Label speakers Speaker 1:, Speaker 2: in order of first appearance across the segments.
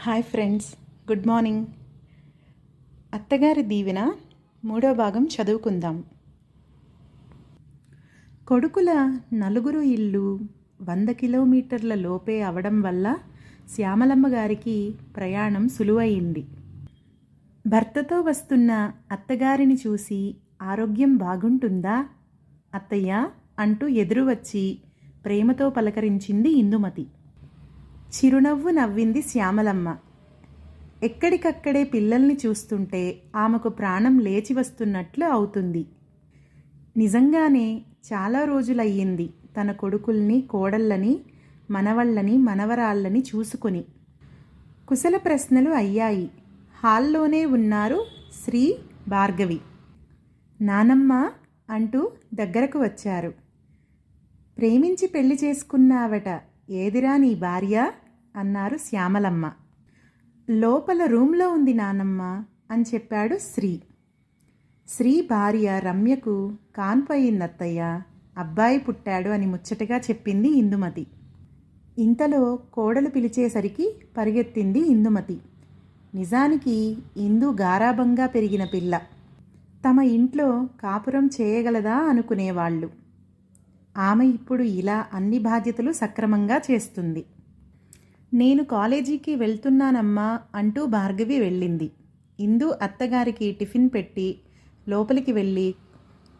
Speaker 1: Hi friends good morning. అత్తగారి దీవెన మూడో భాగం చదువుకుందాం. కొడుకుల నలుగురు ఇల్లు వంద కిలోమీటర్ల లోపే అవడం వల్ల శ్యామలమ్మ గారికి ప్రయాణం సులువయింది. భర్తతో వస్తున్న అత్తగారిని చూసి ఆరోగ్యం బాగుంటుందా? అత్తయ్య అంటూ ఎదురు వచ్చి ప్రేమతో పలకరించింది ఇందుమతి. చిరునవ్వు నవ్వింది శ్యామలమ్మ. ఎక్కడికక్కడే పిల్లల్ని చూస్తుంటే ఆమెకు ప్రాణం లేచి వస్తున్నట్లు అవుతుంది. నిజంగానే చాలా రోజులయ్యింది తన కొడుకుల్ని కోడళ్ళని మనవళ్ళని మనవరాళ్ళని చూసుకొని. కుశల ప్రశ్నలు అయ్యాయి. హాల్లోనే ఉన్నారు శ్రీ భార్గవి. నానమ్మ అంటూ దగ్గరకు వచ్చారు. ప్రేమించి పెళ్ళి చేసుకున్నావట. ఏదిరా నీ భార్య? అన్నారు శ్యామలమ్మ. లోపల రూమ్లో ఉంది నానమ్మ అని చెప్పాడు శ్రీ. శ్రీ భార్య రమ్యకు కాన్పోయింది అత్తయ్య అబ్బాయి పుట్టాడు అని ముచ్చటగా చెప్పింది ఇందుమతి. ఇంతలో కోడలు పిలిచేసరికి పరిగెత్తింది ఇందుమతి. నిజానికి ఇందు గారాభంగా పెరిగిన పిల్ల. తమ ఇంట్లో కాపురం చేయగలదా అనుకునేవాళ్ళు. ఆమె ఇప్పుడు ఇలా అన్ని బాధ్యతలు సక్రమంగా చేస్తుంది. నేను కాలేజీకి వెళ్తున్నానమ్మా అంటూ భార్గవి వెళ్ళింది. ఇందు అత్తగారికి టిఫిన్ పెట్టి లోపలికి వెళ్ళి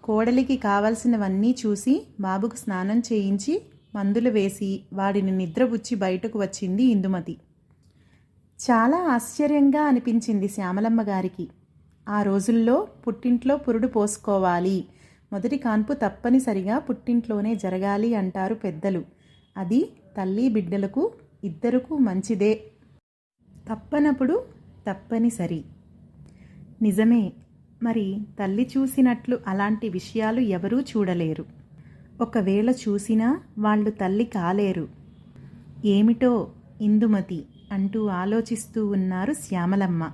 Speaker 1: కోడలికి కావాల్సినవన్నీ చూసి బాబుకు స్నానం చేయించి మందులు వేసి వాడిని నిద్రపుచ్చి బయటకు వచ్చింది ఇందుమతి. చాలా ఆశ్చర్యంగా అనిపించింది శ్యామలమ్మ గారికి. ఆ రోజుల్లో పుట్టింట్లో పురుడు పోసుకోవాలి. మొదటి కాన్పు తప్పనిసరిగా పుట్టింట్లోనే జరగాలి అంటారు పెద్దలు. అది తల్లి బిడ్డలకు ఇద్దరకు మంచిదే. తప్పనప్పుడు తప్పనిసరి. నిజమే మరి తల్లి చూసినట్లు అలాంటి విషయాలు ఎవరూ చూడలేరు. ఒకవేళ చూసినా వాళ్ళు తల్లి కాలేరు. ఏమిటో ఇందుమతి అంటూ ఆలోచిస్తూ ఉన్నారు శ్యామలమ్మ.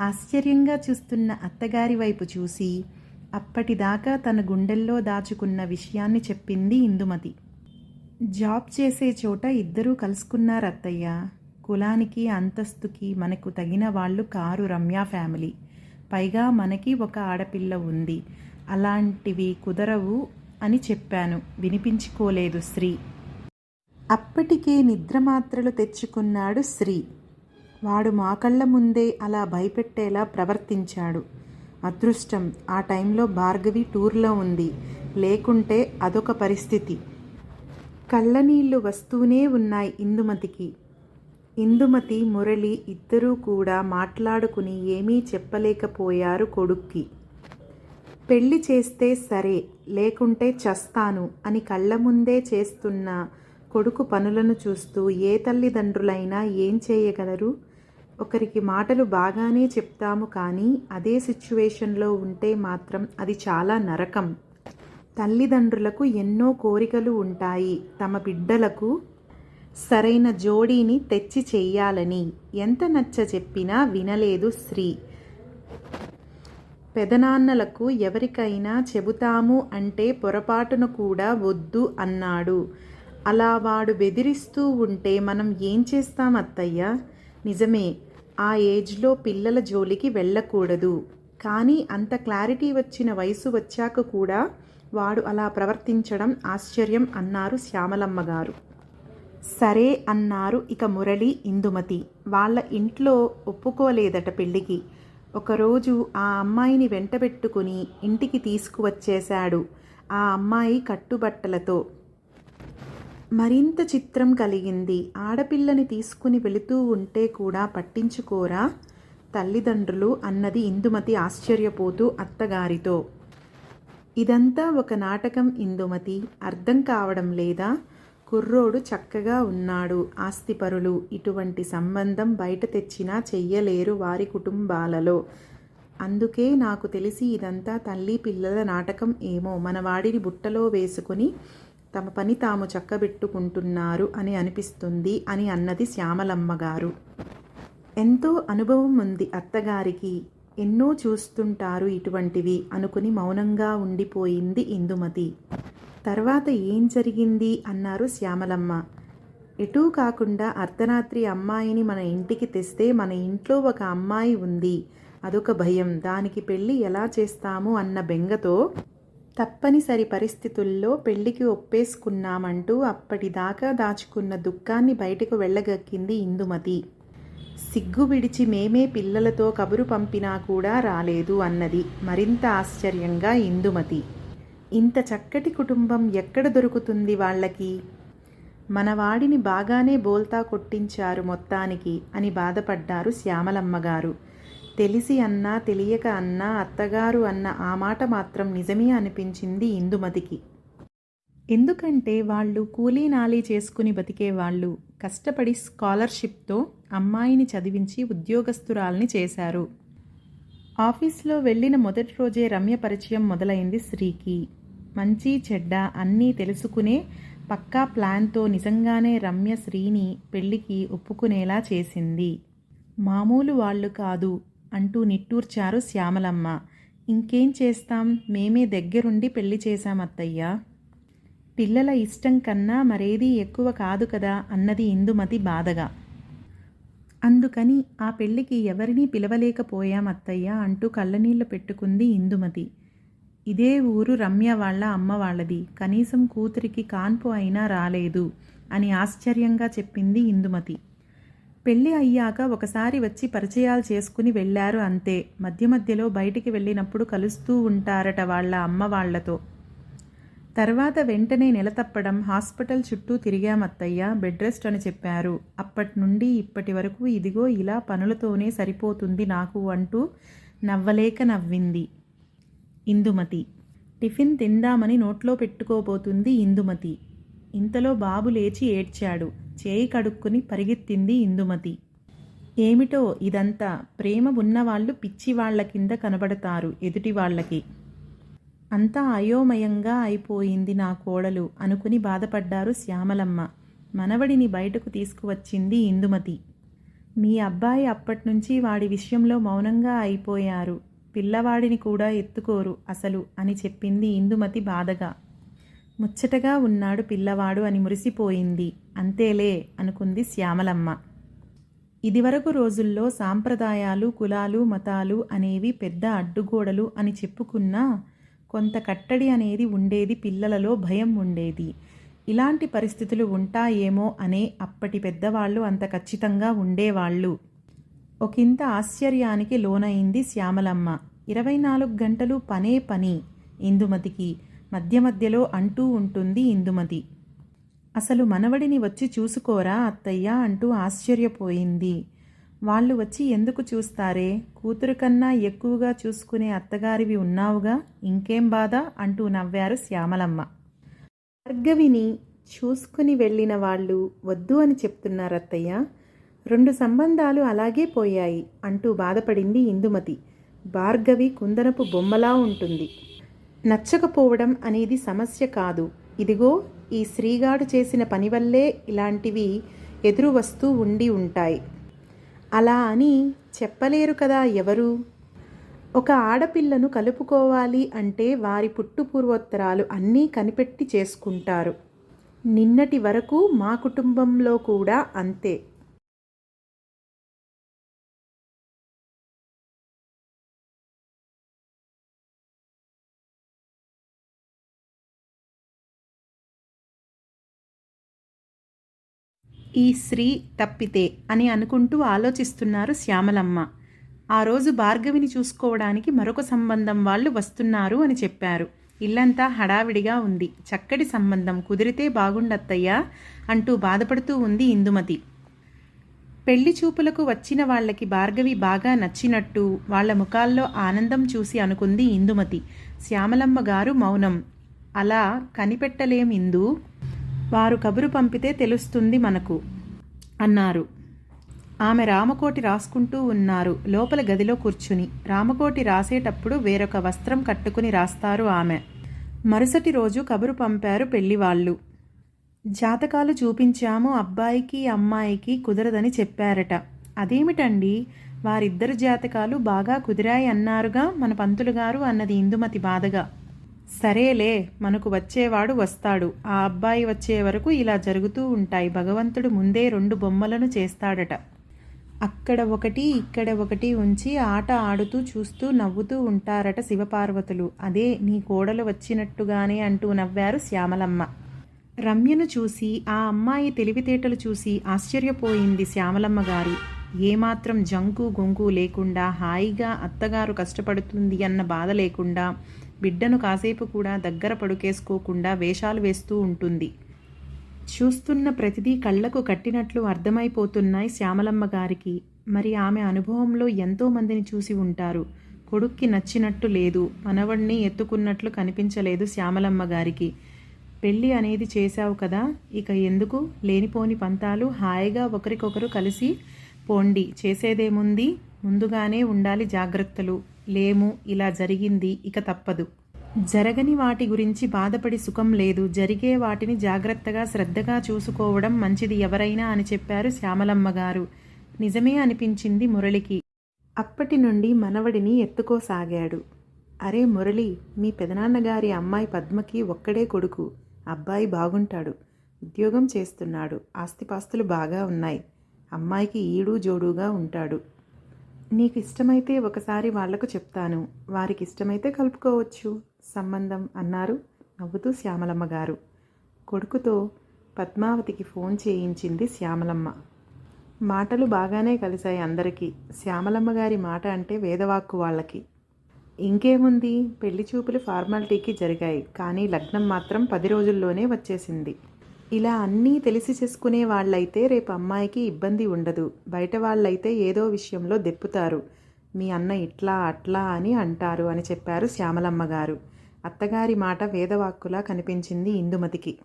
Speaker 1: ఆశ్చర్యంగా చూస్తున్న అత్తగారి వైపు చూసి అప్పటిదాకా తన గుండెల్లో దాచుకున్న విషయాన్ని చెప్పింది ఇందుమతి. జాబ్ చేసే చోట ఇద్దరూ కలుసుకున్నారు అత్తయ్య. కులానికి అంతస్తుకి మనకు తగిన వాళ్ళు కారు రమ్య ఫ్యామిలీ. పైగా మనకి ఒక ఆడపిల్ల ఉంది. అలాంటివి కుదరవు అని చెప్పాను. వినిపించుకోలేదు శ్రీ అప్పటికే నిద్రమాత్రలు తెచ్చుకున్నాడు శ్రీ వాడు మా కళ్ళ ముందే అలా భయపెట్టేలా ప్రవర్తించాడు. అదృష్టం ఆ టైంలో భార్గవి టూర్లో ఉంది. లేకుంటే అదొక పరిస్థితి. కళ్ళనీళ్ళు వస్తూనే ఉన్నాయి ఇందుమతికి. ఇందుమతి మురళి ఇద్దరూ కూడా మాట్లాడుకుని ఏమీ చెప్పలేకపోయారు కొడుక్కి. పెళ్ళి చేస్తే సరే లేకుంటే చస్తాను అని కళ్ళ ముందే చేస్తున్న కొడుకు పనులను చూస్తూ ఏ తల్లిదండ్రులైనా ఏం చేయగలరు? ఒకరికి మాటలు బాగానే చెప్తాము కానీ అదే సిచ్యువేషన్లో ఉంటే మాత్రం అది చాలా నరకం. తల్లిదండ్రులకు ఎన్నో కోరికలు ఉంటాయి. తమ బిడ్డలకు సరైన జోడీని తెచ్చి చెయ్యాలని ఎంత నచ్చ చెప్పినా వినలేదు శ్రీ పెదనాన్నలకు ఎవరికైనా చెబుతాము అంటే పొరపాటును కూడా వద్దు అన్నాడు. అలా వాడు బెదిరిస్తూ ఉంటే మనం ఏం చేస్తాం అత్తయ్య? నిజమే ఆ ఏజ్లో పిల్లల జోలికి వెళ్ళకూడదు. కానీ అంత క్లారిటీ వచ్చిన వయసు వచ్చాక కూడా వాడు అలా ప్రవర్తించడం ఆశ్చర్యం అన్నారు శ్యామలమ్మ గారు. సరే అన్నారు ఇక మురళి ఇందుమతి. వాళ్ళ ఇంట్లో ఒప్పుకోలేదట పెళ్ళికి. ఒకరోజు ఆ అమ్మాయిని వెంటబెట్టుకుని ఇంటికి తీసుకువచ్చేశాడు ఆ అమ్మాయి కట్టుబట్టలతో. మరింత చిత్రం కలిగింది. ఆడపిల్లని తీసుకుని వెళుతూ ఉంటే కూడా పట్టించుకోరా? తల్లిదండ్రులు అన్నది ఇందుమతి ఆశ్చర్యపోతూ అత్తగారితో. ఇదంతా ఒక నాటకం ఇందుమతి. అర్థం కావడం లేదా? కుర్రోడు చక్కగా ఉన్నాడు. ఆస్తిపరులు ఇటువంటి సంబంధం బయట తెచ్చినా చెయ్యలేరు వారి కుటుంబాలలో. అందుకే నాకు తెలిసి ఇదంతా తల్లి పిల్లల నాటకం ఏమో. మన వాడిని బుట్టలో వేసుకొని తమ పని తాము చక్కబెట్టుకుంటున్నారు అని అనిపిస్తుంది అని అన్నది శ్యామలమ్మ గారు. ఎంతో అనుభవం ఉంది అత్తగారికి. ఎన్నో చూస్తుంటారు ఇటువంటివి అనుకుని మౌనంగా ఉండిపోయింది ఇందుమతి. తర్వాత ఏం జరిగింది? అన్నారు శ్యామలమ్మ. ఎటూ కాకుండా అర్ధరాత్రి అమ్మాయిని మన ఇంటికి తెస్తే మన ఇంట్లో ఒక అమ్మాయి ఉంది. అదొక భయం. దానికి పెళ్ళి ఎలా చేస్తాము అన్న బెంగతో తప్పనిసరి పరిస్థితుల్లో పెళ్ళికి ఒప్పేసుకున్నామంటూ అప్పటిదాకా దాచుకున్న దుఃఖాన్ని బయటకు వెళ్ళగక్కింది ఇందుమతి. సిగ్గు విడిచి మేమే పిల్లలతో కబురు పంపినా కూడా రాలేదు అన్నది మరింత ఆశ్చర్యంగా ఇందుమతి. ఇంత చక్కటి కుటుంబం ఎక్కడ దొరుకుతుంది వాళ్ళకి? మనవాడిని బాగానే బోల్తా కొట్టించారు మొత్తానికి అని బాధపడ్డారు శ్యామలమ్మగారు. తెలిసి అన్నా తెలియక అన్నా అత్తగారు అన్న ఆ మాట మాత్రం నిజమే అనిపించింది ఇందుమతికి. ఎందుకంటే వాళ్ళు కూలీ నాలీ చేసుకుని బతికేవాళ్ళు. కష్టపడి స్కాలర్షిప్తో అమ్మాయిని చదివించి ఉద్యోగస్తురాల్ని చేశారు. ఆఫీస్లో వెళ్ళిన మొదటి రోజే రమ్య పరిచయం మొదలైంది శ్రీకి. మంచి చెడ్డ అన్నీ తెలుసుకునే పక్కా ప్లాన్తో నిజంగానే రమ్య శ్రీని పెళ్ళికి ఒప్పుకునేలా చేసింది. మామూలు వాళ్ళు కాదు అంటూ నిట్టూర్చారు శ్యామలమ్మ. ఇంకేం చేస్తాం? మేమే దగ్గరుండి పెళ్ళి చేశాం అత్తయ్య. పిల్లల ఇష్టం కన్నా మరేదీ ఎక్కువ కాదు కదా అన్నది ఇందుమతి బాధగా. అందుకని ఆ పెళ్ళికి ఎవరినీ పిలవలేకపోయాం అత్తయ్య అంటూ కళ్ళనీళ్ళు పెట్టుకుంది ఇందుమతి. ఇదే ఊరు రమ్య వాళ్ళ అమ్మ వాళ్ళది. కనీసం కూతురికి కాన్పు అయినా రాలేదు అని ఆశ్చర్యంగా చెప్పింది ఇందుమతి. పెళ్ళి అయ్యాక ఒకసారి వచ్చి పరిచయాలు చేసుకుని వెళ్ళారు అంతే. మధ్య మధ్యలో బయటికి వెళ్ళినప్పుడు కలుస్తూ ఉంటారట వాళ్ళ అమ్మ వాళ్ళతో తర్వాత వెంటనే నెలతప్పడం హాస్పిటల్ చుట్టూ తిరిగామత్తయ్య బెడ్ రెస్ట్ అని చెప్పారు. అప్పటి నుండి ఇప్పటి వరకు ఇదిగో ఇలా పనులతోనే సరిపోతుంది నాకు అంటూ నవ్వలేక నవ్వింది. ఇందుమతి. టిఫిన్ తిందామని నోట్లో పెట్టుకోబోతుంది ఇందుమతి. ఇంతలో బాబు లేచి ఏడ్చాడు. చేయి కడుక్కుని పరిగెత్తింది ఇందుమతి. ఏమిటో ఇదంతా ప్రేమ ఉన్నవాళ్ళు పిచ్చి వాళ్ళ కింద కనబడతారు ఎదుటి వాళ్ళకి అంతా అయోమయంగా అయిపోయింది నా కోడలు అనుకుని బాధపడ్డారు శ్యామలమ్మ. మనవడిని బయటకు తీసుకువచ్చింది ఇందుమతి. మీ అబ్బాయి అప్పట్నుంచి వాడి విషయంలో మౌనంగా అయిపోయారు. పిల్లవాడిని కూడా ఎత్తుకోరు అసలు అని చెప్పింది ఇందుమతి బాధగా. ముచ్చటగా ఉన్నాడు పిల్లవాడు అని మురిసిపోయింది. అంతేలే అనుకుంది శ్యామలమ్మ. ఇదివరకు రోజుల్లో సాంప్రదాయాలు కులాలు మతాలు అనేవి పెద్ద అడ్డుగోడలు అని చెప్పుకున్నా కొంత కట్టడి అనేది ఉండేది పిల్లలలో భయం ఉండేది. ఇలాంటి పరిస్థితులు ఉంటాయేమో అనే అప్పటి పెద్దవాళ్ళు అంత ఖచ్చితంగా ఉండేవాళ్ళు. ఒకంత ఆశ్చర్యానికి లోనైంది శ్యామలమ్మ. ఇరవై నాలుగు గంటలు పనే పని ఇందుమతికి. మధ్య మధ్యలో అంటూ ఉంటుంది ఇందుమతి. అసలు మనవడిని వచ్చి చూసుకోరా అత్తయ్య అంటూ ఆశ్చర్యపోయింది. వాళ్ళు వచ్చి ఎందుకు చూస్తారే? కూతురు కన్నా ఎక్కువగా చూసుకునే అత్తగారివి ఉన్నావుగా? ఇంకేం బాధ? అంటూ నవ్వారు శ్యామలమ్మ. భార్గవిని చూసుకుని వెళ్ళిన వాళ్ళు వద్దు అని చెప్తున్నారు అత్తయ్య. రెండు సంబంధాలు అలాగే పోయాయి అంటూ బాధపడింది ఇందుమతి. భార్గవి కుందనపు బొమ్మలా ఉంటుంది. నచ్చకపోవడం అనేది సమస్య కాదు. ఇదిగో ఈ శ్రీగాడు చేసిన పని వల్లే ఇలాంటివి ఎదురు వస్తూ ఉండి ఉంటాయి. అలా అని చెప్పలేరు కదా ఎవరు? ఒక ఆడపిల్లను కలుపుకోవాలి అంటే వారి పుట్టు పూర్వోత్తరాలు అన్నీ కనిపెట్టి చేసుకుంటారు. నిన్నటి వరకు మా కుటుంబంలో కూడా అంతే. ఈ స్త్రీ తప్పితే అని అనుకుంటూ ఆలోచిస్తున్నారు శ్యామలమ్మ. ఆ రోజు భార్గవిని చూసుకోవడానికి మరొక సంబంధం వాళ్ళు వస్తున్నారు అని చెప్పారు. ఇల్లంతా హడావిడిగా ఉంది. చక్కటి సంబంధం. కుదిరితే బాగుండత్తయ్యా అంటూ బాధపడుతూ ఉంది ఇందుమతి. పెళ్ళి చూపులకు వచ్చిన వాళ్ళకి భార్గవి బాగా నచ్చినట్టు వాళ్ళ ముఖాల్లో ఆనందం చూసి అనుకుంది ఇందుమతి. శ్యామలమ్మ గారు మౌనం. అలా కనిపెట్టలేం ఇందు వారు కబురు పంపితే తెలుస్తుంది మనకు అన్నారు. ఆమె రామకోటి రాసుకుంటూ ఉన్నారు. లోపల గదిలో కూర్చుని. రామకోటి రాసేటప్పుడు వేరొక వస్త్రం కట్టుకుని రాస్తారు ఆమె. మరుసటి రోజు కబురు పంపారు పెళ్ళివాళ్ళు. జాతకాలు చూపించాము అబ్బాయికి అమ్మాయికి కుదరదని చెప్పారట. అదేమిటండి? వారిద్దరు జాతకాలు బాగా కుదిరాయి అన్నారుగా మన పంతులు గారు అన్నది ఇందుమతి బాధగా. సరేలే మనకు వచ్చేవాడు వస్తాడు. ఆ అబ్బాయి వచ్చే వరకు ఇలా జరుగుతూ ఉంటాయి. భగవంతుడు ముందే రెండు బొమ్మలను చేస్తాడట. అక్కడ ఒకటి ఇక్కడ ఒకటి ఉంచి ఆట ఆడుతూ చూస్తూ నవ్వుతూ ఉంటారట శివపార్వతులు. అదే నీ కోడలు వచ్చినట్టుగానే అంటూ నవ్వారు శ్యామలమ్మ. రమ్యను చూసి ఆ అమ్మాయి తెలివితేటలు చూసి ఆశ్చర్యపోయింది శ్యామలమ్మ గారు. ఏమాత్రం జంకు గొంకు లేకుండా హాయిగా అత్తగారు కష్టపడుతుంది అన్న బాధ లేకుండా బిడ్డను కాసేపు కూడా దగ్గర పడుకేసుకోకుండా వేషాలు వేస్తూ ఉంటుంది. చూస్తున్న ప్రతిదీ కళ్ళకు కట్టినట్లు అర్థమైపోతున్నాయి శ్యామలమ్మ గారికి. మరి ఆమె అనుభవంలో ఎంతో మందిని చూసి ఉంటారు. కొడుక్కి నచ్చినట్టు లేదు. మనవడిని ఎత్తుకున్నట్లు కనిపించలేదు శ్యామలమ్మ గారికి. పెళ్ళి అనేది చేశావు కదా ఇక ఎందుకు? లేనిపోని పంతాలు హాయిగా ఒకరికొకరు కలిసి పోండి. చేసేదేముంది? ముందుగానే ఉండాలి జాగ్రత్తలు. లేము ఇలా జరిగింది ఇక తప్పదు. జరగని వాటి గురించి బాధపడి సుఖం లేదు. జరిగే వాటిని జాగ్రత్తగా శ్రద్ధగా చూసుకోవడం మంచిది ఎవరైనా అని చెప్పారు శ్యామలమ్మ గారు. నిజమే అనిపించింది మురళికి. అప్పటి నుండి మనవడిని ఎత్తుకోసాగాడు. అరే మురళి మీ పెదనాన్నగారి అమ్మాయి పద్మకి ఒక్కడే కొడుకు. అబ్బాయి బాగుంటాడు. ఉద్యోగం చేస్తున్నాడు. ఆస్తిపాస్తులు బాగా ఉన్నాయి. అమ్మాయికి ఈడు జోడుగా ఉంటాడు. నీకు ఇష్టమైతే ఒకసారి వాళ్ళకు చెప్తాను. వారికి ఇష్టమైతే కలుపుకోవచ్చు. సంబంధం అన్నారు నవ్వుతూ శ్యామలమ్మ గారు. కొడుకుతో పద్మావతికి ఫోన్ చేయించింది శ్యామలమ్మ. మాటలు బాగానే కలిశాయి అందరికీ. శ్యామలమ్మ గారి మాట అంటే వేదవాక్కు వాళ్ళకి. ఇంకేముంది? పెళ్ళి చూపులు ఫార్మాలిటీకి జరిగాయి. కానీ లగ్నం మాత్రం పది రోజుల్లోనే వచ్చేసింది. ఇలా అన్నీ తెలిసి చేసుకునే వాళ్ళైతే రేపు అమ్మాయికి ఇబ్బంది ఉండదు. బయట వాళ్ళైతే ఏదో విషయంలో దెప్పుతారు. మీ అన్న ఇట్లా అట్లా అని అంటారు అని చెప్పారు శ్యామలమ్మ గారు. అత్తగారి మాట వేదవాక్కులా కనిపించింది ఇందుమతికి.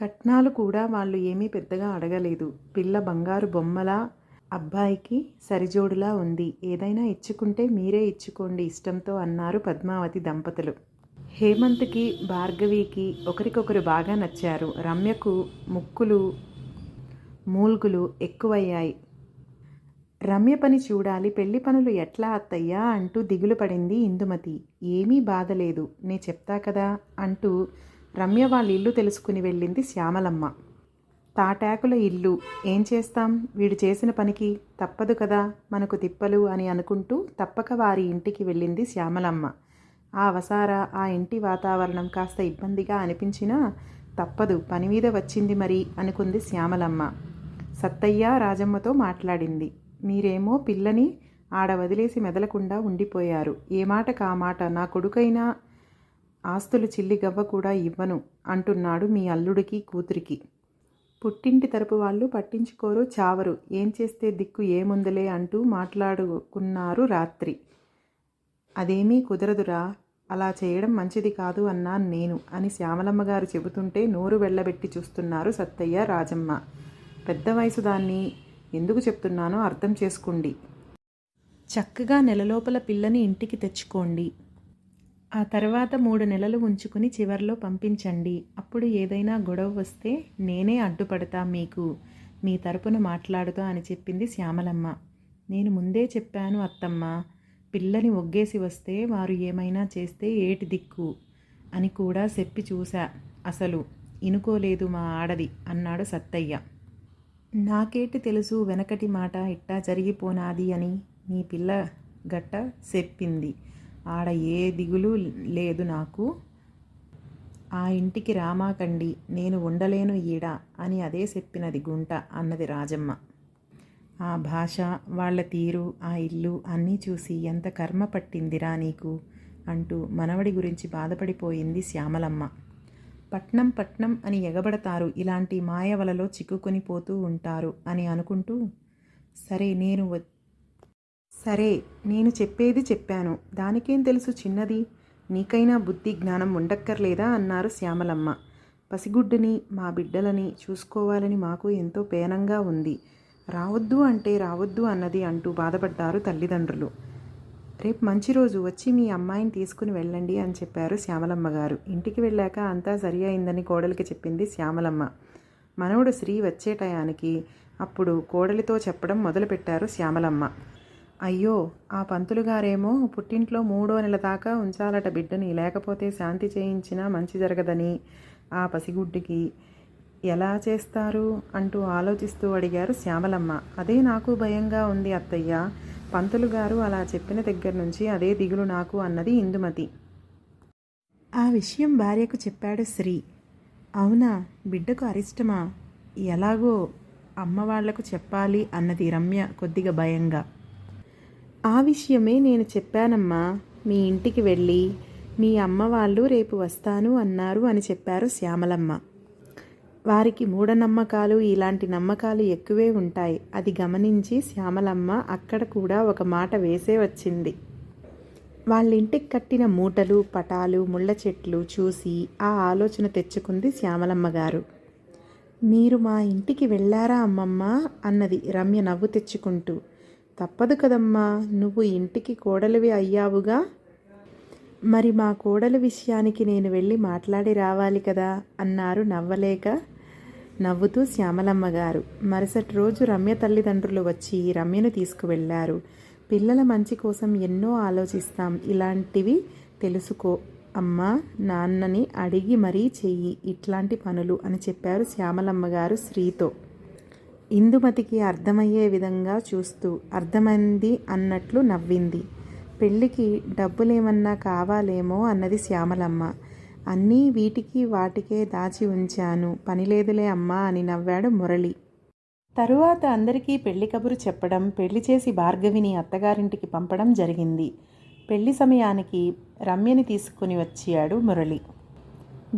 Speaker 1: కట్నాలు కూడా వాళ్ళు ఏమీ పెద్దగా అడగలేదు. పిల్ల బంగారు బొమ్మలా అబ్బాయికి సరిజోడులా ఉంది. ఏదైనా ఇచ్చుకుంటే మీరే ఇచ్చుకోండి ఇష్టంతో అన్నారు పద్మావతి దంపతులు. హేమంత్కి భార్గవికి ఒకరికొకరు బాగా నచ్చారు. రమ్యకు ముక్కులు మూల్గులు ఎక్కువయ్యాయి. రమ్య పని చూడాలి పెళ్ళి పనులు ఎట్లా అత్తయ్యా అంటూ దిగులు పడింది ఇందుమతి. ఏమీ బాధలేదు. నే చెప్తా కదా అంటూ రమ్య వాళ్ళ ఇల్లు తెలుసుకుని వెళ్ళింది శ్యామలమ్మ. తాటాకుల ఇల్లు. ఏం చేస్తాం? వీడు చేసిన పనికి తప్పదు కదా మనకు తిప్పలు అని అనుకుంటూ తప్పక వారి ఇంటికి వెళ్ళింది శ్యామలమ్మ. ఆ వసారా ఆ ఇంటి వాతావరణం కాస్త ఇబ్బందిగా అనిపించినా తప్పదు పని మీద వచ్చింది మరి అనుకుంది శ్యామలమ్మ. సత్తయ్య రాజమ్మతో మాట్లాడింది. మీరేమో పిల్లని ఆడ వదిలేసి మెదలకుండా ఉండిపోయారు. ఏ మాట కా మాట? నా కొడుకైనా ఆస్తులు చిల్లి గవ్వ కూడా ఇవ్వను అంటున్నాడు మీ అల్లుడికి కూతురికి. పుట్టింటి తరపు వాళ్ళు పట్టించుకోరు చావరు. ఏం చేస్తే దిక్కు ఏముందలే అంటూ మాట్లాడుకున్నారు రాత్రి. అదేమీ కుదరదురా. అలా చేయడం మంచిది కాదు అన్నాను నేను అని శ్యామలమ్మ గారు చెబుతుంటే నోరు వెళ్ళబెట్టి చూస్తున్నారు సత్తయ్య రాజమ్మ. పెద్ద వయసు దాన్ని ఎందుకు చెప్తున్నానో అర్థం చేసుకోండి చక్కగా నెలలోపల పిల్లని ఇంటికి తెచ్చుకోండి. ఆ తర్వాత మూడు నెలలు ఉంచుకుని చివర్లో పంపించండి. అప్పుడు ఏదైనా గొడవ వస్తే నేనే అడ్డుపడతా మీకు. మీ తరపున మాట్లాడుతా అని చెప్పింది శ్యామలమ్మ. నేను ముందే చెప్పాను అత్తమ్మ పిల్లని ఒగ్గేసి వస్తే వారు ఏమైనా చేస్తే ఏటి దిక్కు? అని కూడా చెప్పి చూశా. అసలు ఇనుకోలేదు మా ఆడది అన్నాడు సత్తయ్య. నాకేటి తెలుసు వెనకటి మాట ఇట్టా జరిగిపోనాది అని నీ పిల్ల గట్ట చెప్పింది. ఆడ ఏ దిగులు లేదు నాకు. ఆ ఇంటికి రామాకండి నేను ఉండలేను ఈడ అని అదే చెప్పినది గుంట అన్నది రాజమ్మ. ఆ భాష వాళ్ళ తీరు ఆ ఇల్లు అన్నీ చూసి ఎంత కర్మ పట్టిందిరా నీకు? అంటూ మనవడి గురించి బాధపడిపోయింది శ్యామలమ్మ. పట్నం పట్నం అని ఎగబడతారు ఇలాంటి మాయవలలో చిక్కుకొని పోతూ ఉంటారు అని అనుకుంటూ సరే నేను వ సరే నేను చెప్పేది చెప్పాను దానికేం తెలుసు చిన్నది? నీకైనా బుద్ధి జ్ఞానం ఉండక్కర్లేదా? అన్నారు శ్యామలమ్మ. పసిగుడ్డుని మా బిడ్డలని చూసుకోవాలని మాకు ఎంతో పేనంగా ఉంది. రావద్దు అంటే రావద్దు అన్నది అంటూ బాధపడ్డారు తల్లిదండ్రులు. రేపు మంచి రోజు వచ్చి మీ అమ్మాయిని తీసుకుని వెళ్ళండి అని చెప్పారు శ్యామలమ్మ గారు. ఇంటికి వెళ్ళాక అంతా సరి అయిందని కోడలికి చెప్పింది శ్యామలమ్మ. మనవడు శ్రీ వచ్చే టయానికి అప్పుడు కోడలితో చెప్పడం మొదలుపెట్టారు శ్యామలమ్మ. అయ్యో ఆ పంతులు గారేమో పుట్టింట్లో మూడో నెల దాకా ఉంచాలట బిడ్డని లేకపోతే శాంతి చేయించినా మంచి జరగదని. ఆ పసిగుడ్డికి ఎలా చేస్తారు అంటూ ఆలోచిస్తూ అడిగారు శ్యామలమ్మ. అదే నాకు భయంగా ఉంది అత్తయ్య. పంతులు గారు అలా చెప్పిన దగ్గర నుంచి అదే దిగులు నాకు అన్నది ఇందుమతి. ఆ విషయం భార్యకు చెప్పాడు శ్రీ. అవునా బిడ్డకు అరిష్టమా? ఎలాగో అమ్మ వాళ్ళకు చెప్పాలి అన్నది రమ్య కొద్దిగా భయంగా. ఆ విషయమే నేను చెప్పానమ్మా. మీ ఇంటికి వెళ్ళి మీ అమ్మ వాళ్ళు రేపు వస్తాను అన్నారు అని చెప్పారు శ్యామలమ్మ. వారికి మూఢనమ్మకాలు ఇలాంటి నమ్మకాలు ఎక్కువే ఉంటాయి. అది గమనించి శ్యామలమ్మ అక్కడ కూడా ఒక మాట వేసే వచ్చింది. వాళ్ళింటికి కట్టిన మూటలు పటాలు ముళ్ళ చెట్లు చూసి ఆ ఆలోచన తెచ్చుకుంది శ్యామలమ్మ గారు. మీరు మా ఇంటికి వెళ్ళారా అమ్మమ్మ? అన్నది రమ్య నవ్వు తెచ్చుకుంటూ. తప్పదు కదమ్మా నువ్వు ఇంటికి కోడలివి అయ్యావుగా. మరి మా కోడలు విషయానికి నేను వెళ్ళి మాట్లాడి రావాలి కదా అన్నారు నవ్వలేక. నవ్వుతూ శ్యామలమ్మ గారు. మరుసటి రోజు రమ్య తల్లిదండ్రులు వచ్చి రమ్యను తీసుకువెళ్ళారు పిల్లల మంచి కోసం ఎన్నో ఆలోచిస్తాం. ఇలాంటివి తెలుసుకో. అమ్మా నాన్నని అడిగి మరీ చెయ్యి. ఇట్లాంటి పనులు అని చెప్పారు శ్యామలమ్మ గారు శ్రీతో. ఇందుమతికి అర్థమయ్యే విధంగా చూస్తూ అర్థమైంది అన్నట్లు నవ్వింది. పెళ్ళికి డబ్బులేమన్నా కావాలేమో అన్నది శ్యామలమ్మ. అన్నీ వీటికి వాటికే దాచి ఉంచాను. పనిలేదులే అమ్మా అని నవ్వాడు మురళి. తరువాత అందరికీ పెళ్ళి కబురు చెప్పడం పెళ్ళి చేసి భార్గవిని అత్తగారింటికి పంపడం జరిగింది. పెళ్ళి సమయానికి రమ్యని తీసుకుని వచ్చాడు మురళి.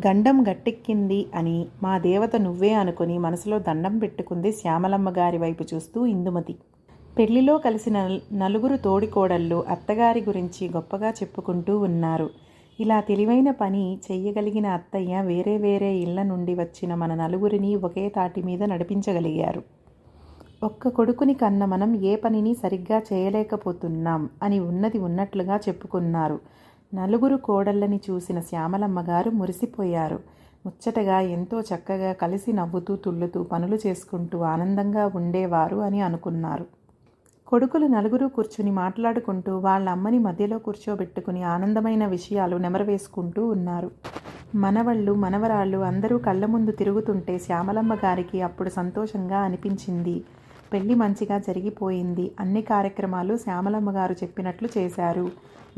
Speaker 1: గండం గట్టెక్కింది అని మా దేవత నువ్వే అనుకుని మనసులో దండం పెట్టుకుంది శ్యామలమ్మ గారి వైపు చూస్తూ ఇందుమతి. పెళ్ళిలో కలిసిన నలుగురు తోడికోడళ్ళు అత్తగారి గురించి గొప్పగా చెప్పుకుంటూ ఉన్నారు. ఇలా తెలివైన పని చెయ్యగలిగిన అత్తయ్య వేరే వేరే ఇళ్ళ నుండి వచ్చిన మన నలుగురిని ఒకే తాటి మీద నడిపించగలిగారు. ఒక్క కొడుకుని కన్న మనం ఏ పనిని సరిగ్గా చేయలేకపోతున్నాం అని ఉన్నది ఉన్నట్లుగా చెప్పుకున్నారు. నలుగురు కోడళ్ళని చూసిన శ్యామలమ్మ గారు మురిసిపోయారు. ముచ్చటగా ఎంతో చక్కగా కలిసి నవ్వుతూ తుళ్ళుతూ పనులు చేసుకుంటూ ఆనందంగా ఉండేవారు అని అనుకున్నారు. కొడుకులు నలుగురు కూర్చుని మాట్లాడుకుంటూ వాళ్ళ అమ్మని మధ్యలో కూర్చోబెట్టుకుని ఆనందమైన విషయాలు నెమరవేసుకుంటూ ఉన్నారు. మనవళ్ళు మనవరాళ్ళు అందరూ కళ్ళ ముందు తిరుగుతుంటే శ్యామలమ్మ గారికి అప్పుడు సంతోషంగా అనిపించింది. పెళ్ళి మంచిగా జరిగిపోయింది. అన్ని కార్యక్రమాలు శ్యామలమ్మ గారు చెప్పినట్లు చేశారు.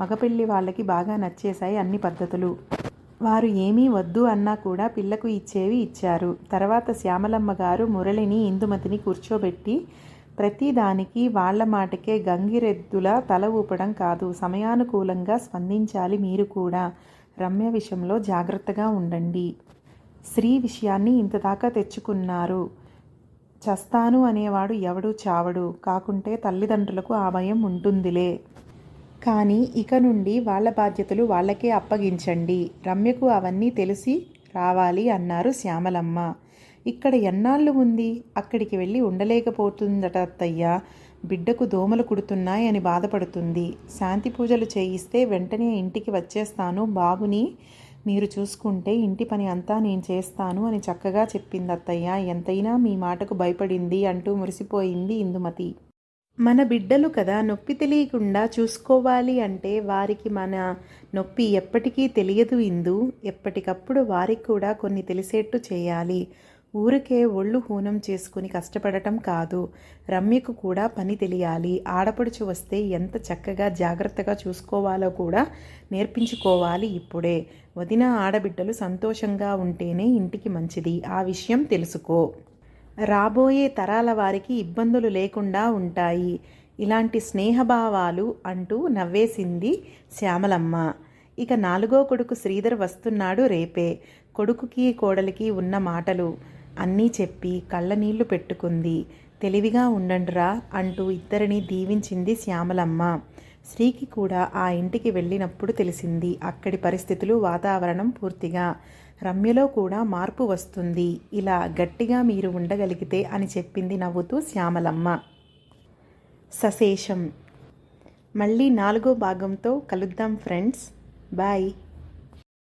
Speaker 1: మగపెళ్ళి వాళ్ళకి బాగా నచ్చేశాయి అన్ని పద్ధతులు. వారు ఏమీ వద్దు అన్నా కూడా పిల్లకు ఇచ్చేవి ఇచ్చారు. తర్వాత శ్యామలమ్మ గారు మురళిని ఇందుమతిని కూర్చోబెట్టి ప్రతిదానికి వాళ్ళ మాటకే గంగిరెద్దులా తల ఊపడం కాదు సమయానుకూలంగా స్పందించాలి మీరు కూడా. రమ్య విషయంలో జాగ్రత్తగా ఉండండి. స్త్రీ విషయాన్ని ఇంతదాకా తెచ్చుకున్నారు. చస్తాను అనేవాడు ఎవడు చావడు. కాకుంటే తల్లిదండ్రులకు ఆ భయం ఉంటుందిలే. కానీ ఇక నుండి వాళ్ళ బాధ్యతలు వాళ్ళకే అప్పగించండి. రమ్యకు అవన్నీ తెలిసి రావాలి అన్నారు శ్యామలమ్మ. ఇక్కడ ఎన్నాళ్ళు ఉంది? అక్కడికి వెళ్ళి ఉండలేకపోతుందట అత్తయ్య. బిడ్డకు దోమలు కుడుతున్నాయని బాధపడుతుంది. శాంతి పూజలు చేయిస్తే వెంటనే ఇంటికి వచ్చేస్తాను బాబుని. మీరు చూసుకుంటే ఇంటి పని అంతా నేను చేస్తాను అని చక్కగా చెప్పింది అత్తయ్య. ఎంతైనా మీ మాటకు భయపడింది అంటూ మురిసిపోయింది ఇందుమతి. మన బిడ్డలు కదా నొప్పి తెలియకుండా చూసుకోవాలి అంటే వారికి మన నొప్పి ఎప్పటికీ తెలియదు ఇందు. ఎప్పటికప్పుడు వారికి కూడా కొన్ని తెలిసేట్టు చేయాలి. ఊరికే ఒళ్ళు హూనం చేసుకుని కష్టపడటం కాదు. రమ్యకు కూడా పని తెలియాలి. ఆడపడుచు వస్తే ఎంత చక్కగా జాగ్రత్తగా చూసుకోవాలో కూడా నేర్పించుకోవాలి ఇప్పుడే. వదిన ఆడబిడ్డలు సంతోషంగా ఉంటేనే ఇంటికి మంచిది. ఆ విషయం తెలుసుకో. రాబోయే తరాల వారికి ఇబ్బందులు లేకుండా ఉంటాయి. ఇలాంటి స్నేహభావాలు అంటూ నవ్వేసింది శ్యామలమ్మ. ఇక నాలుగో కొడుకు శ్రీధర్ వస్తున్నాడు రేపే. కొడుకుకి కోడలికి ఉన్న మాటలు. అన్నీ చెప్పి కళ్ళనీళ్ళు పెట్టుకుంది. తెలివిగా ఉండండిరా అంటూ ఇద్దరిని దీవించింది శ్యామలమ్మ. శ్రీకి కూడా ఆ ఇంటికి వెళ్ళినప్పుడు తెలిసింది అక్కడి పరిస్థితులు వాతావరణం పూర్తిగా. రమ్యలో కూడా మార్పు వస్తుంది. ఇలా గట్టిగా మీరు ఉండగలిగితే అని చెప్పింది నవ్వుతూ శ్యామలమ్మ. సశేషం. మళ్ళీ నాలుగో భాగంతో కలుద్దాం ఫ్రెండ్స్. బాయ్.